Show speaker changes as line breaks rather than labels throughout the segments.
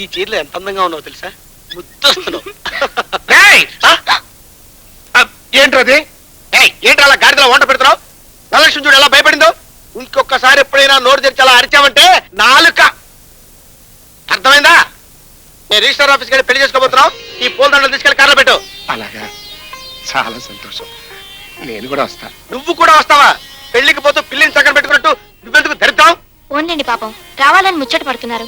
ఈ చీరలో ఎంత అందంగా ఉన్నావు తెలుసా? ముద్దొస్తున్నావు.
ఏంటది ఏంటి అలా గాడిదలో వంట పెడుతున్నావు? నలక్ష్మి చూడు ఎలా భయపడిందో. ఇంకొకసారి ఎప్పుడైనా నోరు తెరిచి అలా అరిచావంటే నాలుక. అర్థమైందా? నేను రిజిస్టర్ ఆఫీస్కి వెళ్ళి పెళ్ళి చేసుకోబోతున్నావు. ఈ పూల దండలు తీసుకెళ్ళి కార్లో పెట్టు.
అలాగా? చాలా సంతోషం. నేను కూడా వస్తా.
నువ్వు కూడా వస్తావా? పెళ్ళికి పోతూ పిల్లిని చక్కన పెట్టుకున్నట్టు నువ్వెందుకు ధరిద్దాం
ఓన్లేండి పాపం. రావాలని ముచ్చట పడుతున్నారు.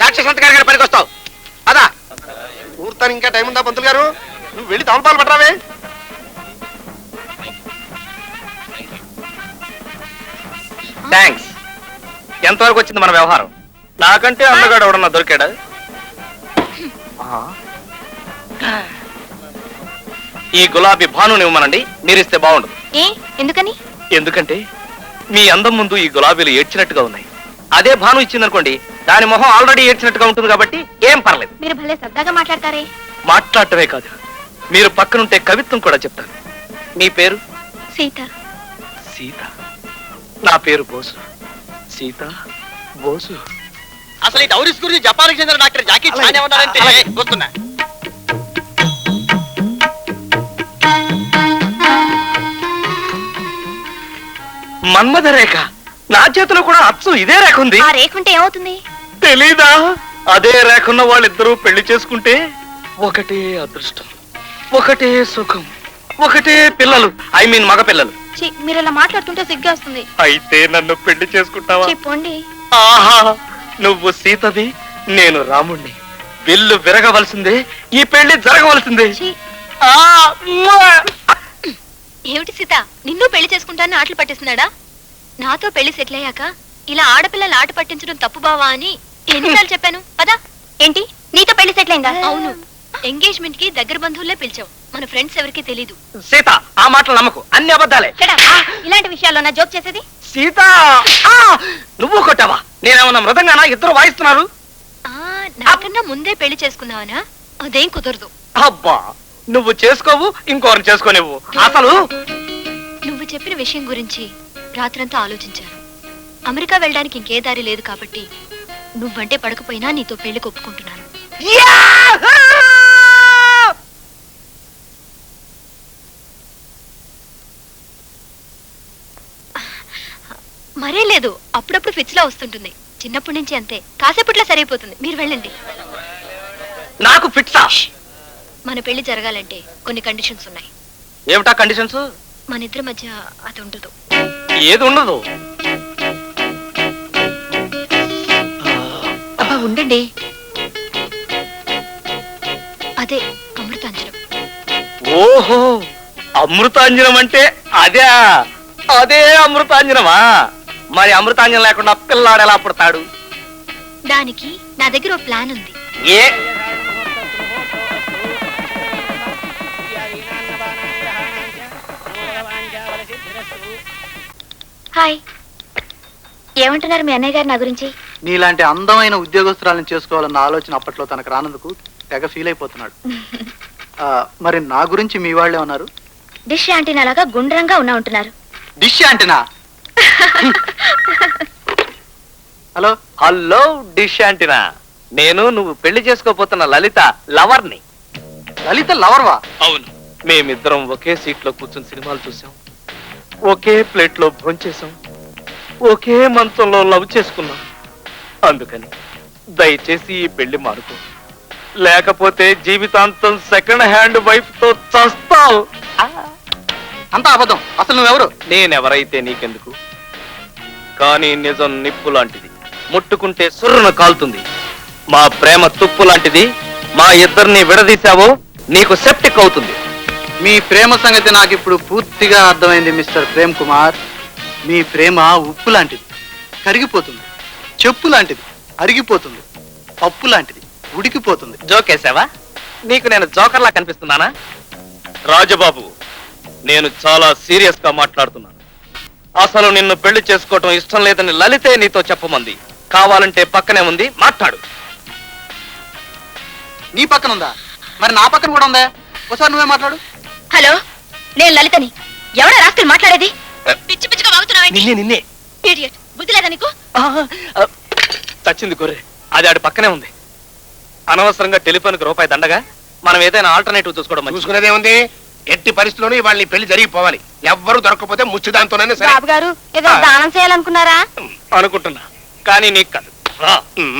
సాక్షి సంతకారి గారి పనికి వస్తావు అదా ఊర్తానికి ఇంకా టైం ఉందా పంతులు గారు? నువ్వు వెళ్ళి తమలపాలు పట్టరావే.
థ్యాంక్స్ ఎంతవరకు వచ్చింది మన వ్యవహారం? నాకంటే అందగాడు ఎవడన్నా దొరికాడా? ఈ గులాబీ భానుని ఇవ్వమనండి. మీరిస్తే బాగుండదు.
ఏ? ఎందుకని?
ఎందుకంటే మీ అందం ముందు ఈ గులాబీలు ఏడ్చినట్టుగా ఉన్నాయి. అదే భాను ఇచ్చిందనుకోండి దాని మొహం ఆల్రెడీ ఏడ్చినట్టుగా ఉంటుంది కాబట్టి ఏం పర్లేదు.
మీరు భలే సరదాగా మాట్లాడతారే.
మాట్లాడటమే కాదు. మీరు పక్కనుంటే కవిత్వం కూడా చెప్తారు మీ పేరు?
సీత.
సీత. నా పేరు బోసు. సీత బోసు.
అసలు ఈ డౌరీస్ గురించి జపాన్కి చెందిన డాక్టర్ జాకీ చాన్ ఏమన్నారంటే వస్తున్నా
మన్మథ రేఖ. నా చేతిలో కూడా అచ్చు ఇదే రేఖ ఉంది.
ఆ రేకుంటే ఏమవుతుంది?
తెలీదా? అదే రేఖన్న వాళ్ళిద్దరూ పెళ్ళి చేసుకుంటే? ఒకటే అదృష్టం ఒకటే సుఖం ఒకటే పిల్లలు. ఐ మీన్ మగ పిల్లలు
ఛీ, మీరు ఇలా మాట్లాడుతుంటే సిగ్గా వస్తుంది
అయితే నన్ను పెళ్ళి చేసుకుంటావా?
చెప్పండి
ఆహా నువ్వు సీతవి నేను రాముణ్ణి. విల్లు విరగవలసిందే ఈ పెళ్ళి జరగవలసిందే. ఆ, మ్వా!
ఏమిటి సీత? నిన్ను పెళ్ళి చేసుకుంటానని ఆటలు పట్టిస్తున్నాడా? నాతో పెళ్ళి సెటిల్ అయ్యాక ఇలా ఆడపిల్లలు ఆట పట్టించడం తప్పు బావా అని ఎన్నిసార్లు చెప్పాను? పదా. ఏంటి? నీతో పెళ్ళి సెటిల్ అయిందా? అవును. ఎంగేజ్మెంట్కి దగ్గర బంధువులే పిలిచావు మన ఫ్రెండ్స్ ఎవరికీ తెలీదు.
సీత ఆ మాటలు నమ్మకు. అన్ని అబద్ధాలే.
ఇలాంటి విషయాల్లో నా జోక్ చేసేది?
సీత ఆ! నువ్వు కొట్టావా? నేనేమన్నా మృదంగానా? ఇద్దరు వాయిస్తున్నారు.
ఆ నాకన్నా ముందే పెళ్ళి చేసుకున్నావనా అదేం కుదరదు.
అబ్బా నువ్వు చేసుకోవు ఇంకోరిని చేసుకోనివ్వు. అసలు
నువ్వు చెప్పిన విషయం గురించి రాత్రంతా ఆలోచించాను అమెరికా వెళ్ళడానికి ఇంకే దారి లేదు కాబట్టి నువ్వంటే పడకపోయినా నీతో పెళ్ళి ఒప్పుకుంటున్నాను! మరే లేదు అప్పుడప్పుడు ఫిట్స్లో వస్తుంటుంది. చిన్నప్పటి నుంచి అంతే. కాసేపట్లో సరైపోతుంది. మీరు వెళ్ళండి.
నాకు ఫిట్సా
మన పెళ్ళి జరగాలంటే కొన్ని కండిషన్స్ ఉన్నాయి.
ఏమిటా కండిషన్స్
మన ఇద్దరి మధ్య అది ఉండదు.
ఏది ఉండదు.
అబ్బా ఉండండి. అదే అమృతాంజనం.
ఓహో అమృతాంజనం అంటే అదే అదే అమృతాంజనమా? మరి అమృతాంజనం లేకుండా పిల్లాడు ఎలా పుడతాడు?
దానికి నా దగ్గర ఓ ప్లాన్ ఉంది.
ఏ?
హాయ్. ఏమంటున్నారు మీ అన్నయ్య గారు నా గురించి?
నీలాంటి అందమైన ఉద్యోగస్తురాలను చేసుకోవాలన్న ఆలోచన అప్పట్లో తనకు రానందుకు తెగ ఫీల్ అయిపోతున్నాడు. ఆ, మరి నా గురించి మీ వాళ్ళే ఉన్నారు
డిష్ యాంటీనా లాగా గుండ్రంగా ఉన్నా ఉంటున్నారు.
Dish అంటేనా hello?
Hello dish antenna. నేను నువ్వు పెళ్ళి చేసుకోపోతున్న లలిత లవర్ని.
లలిత లవర్వా?
అవును. మేమిద్దరం ఒకే సీట్లో కూర్చుని సినిమాలు చూసాం ఒకే ప్లేట్లో భోంచేసాం ఒకే మంచంలో లవ్ చేసుకున్నాం. అందుకని దయచేసి ఈ పెళ్ళి మారుకో. లేకపోతే జీవితాంతం సెకండ్ హ్యాండ్ వైఫ్తో చస్తావు
అంతా అబద్ధం. అసలు నువ్వెవరు?
నేనెవరైతే నీకెందుకు? కానీ నిజం నిప్పు లాంటిది. ముట్టుకుంటే సుర్రున కాలుతుంది. మా ప్రేమ తుప్పు లాంటిది. మా ఇద్దరిని విడదీశావో నీకు సెప్టిక్ అవుతుంది.
మీ ప్రేమ సంగతి నాకు ఇప్పుడు పూర్తిగా అర్థమైంది మిస్టర్ ప్రేమ్ కుమార్. మీ ప్రేమ ఉప్పు లాంటిది కరిగిపోతుంది చెప్పు లాంటిది అరిగిపోతుంది పప్పు లాంటిది ఉడికిపోతుంది.
జోకేశావా నీకు నేను జోకర్లా కనిపిస్తున్నానా? రాజబాబు నేను చాలా సీరియస్గా మాట్లాడుతున్నాను. అసలు నిన్ను పెళ్ళి చేసుకోవటం ఇష్టం లేదని లలితే నీతో చెప్పమంది. కావాలంటే పక్కనే ఉంది మాట్లాడు.
నీ పక్కన ఉందా? మరి నా పక్కన కూడా ఉందా? ఒకసారి నువ్వే మాట్లాడు.
హలో నేను లలితని. ఎవడా రాస్కల్ మాట్లాడేది? పిచ్చి పిచ్చిగా వాగుతున్నావేంటి
నిన్నే నిన్నే.
ఇడియట్ బుద్ధి లేదా నీకు?
ఆ, ఆ, చచ్చింది గొర్రె. అది ఆడి పక్కనే ఉంది. అనవసరంగా టెలిఫోన్కి రూపాయి దండగా మనం ఏదైనా ఆల్టర్నేటివ్ చూసుకోవడం మంచిది.
చూసుకునేదే ఉంది. ఎట్టి పరిస్థితుల్లోనూ ఇవాళ నీ పెళ్ళి జరిగిపోవాలి. ఎవ్వరూ దొరకకపోతే సరే.
బాబు గారు ఏదో దానం చేయాలనుకున్నారా?
అనుకుంటున్నా. కానీ నీకు కాదు. రా.
ఉమ్, ఉమ్.